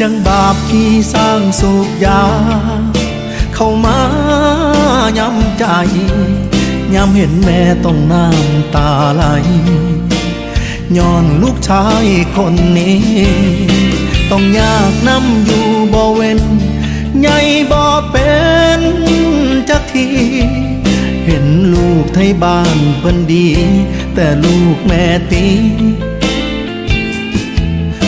จังบาปที่สร้างสูบยา เข้ามาย้ำใจ ย้ำเห็นแม่ต้องน้ำตาไหลย้อนลูกชายคนนี้ ต้องยากน้ำอยู่บ่เว้นใหญ่บ่เป็นจักทีเห็นลูกไทยบ้านเพิ่นดี แต่ลูกแม่ตี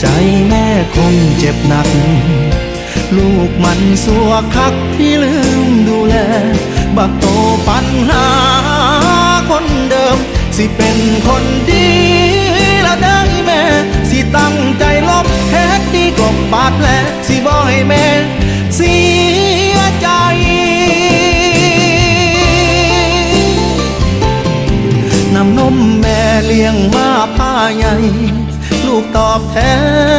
ใจแม่คงเจ็บหนัก ลูกมันสัวคักที่ลืมดูแล บักโตปัญหาคนเดิม สิเป็นคนดีละได้แม่ สิตั้งใจลบแค่ดีกบบาดแผลสิบ่ให้แม่เสียใจน้ำนมแม่เลี้ยงมาป้าใหญ่ ลูกตอบแท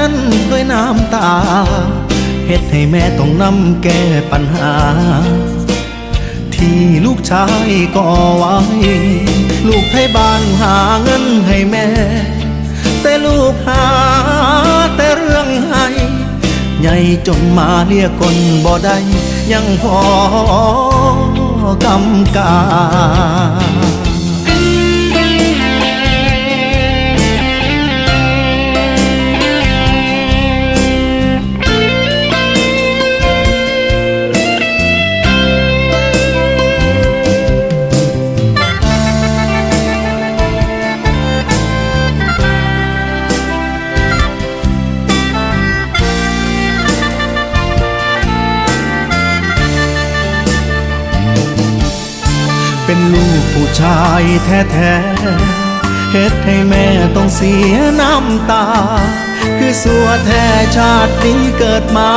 นด้วยน้ำตาเฮ็ดให้แม่ต้องนำแก้ปัญหา ที่ลูกชายก่อไว้ ลูกให้บ้านหาเงินให้แม่ แต่ลูกหาแต่เรื่องให้ใหญ่จนมาเรียกคนบ่ได้ ยังพอกำกา เป็นลูกผู้ชายแท้ๆเฮ็ดให้แม่ต้องเสียน้ำตา คือสัวแท้ชาตินี้เกิดมา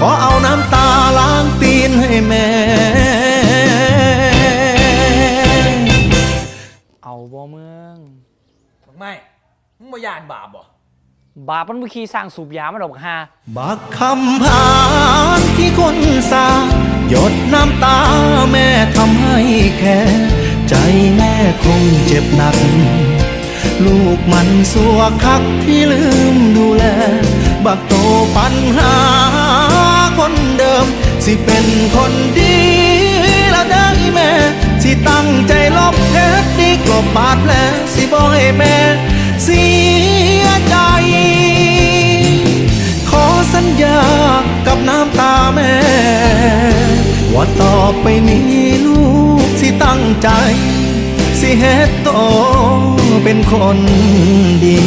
ขอเอาน้ำตาล้างตีนให้แม่ เอาบ่เมืองไม่ มึงบ่ยานบาปบ่บาปมันบ่ขี้สร้างสูบยามาดอกฮาบักคำพานที่คนสา หยดน้ำตาแม่ทำให้แค่ ใจแม่คงเจ็บหนัก ลูกมันสัวคักที่ลืมดูแล บักโตปัญหาคนเดิม สิเป็นคนดีและได้แม่ สิตั้งใจลบเท็ดดีกลบบาดแผลสิบ่ให้แม่สี อไปนี้ลูกสิตั้งใจ สิเฮ็ดโตเป็นคนดี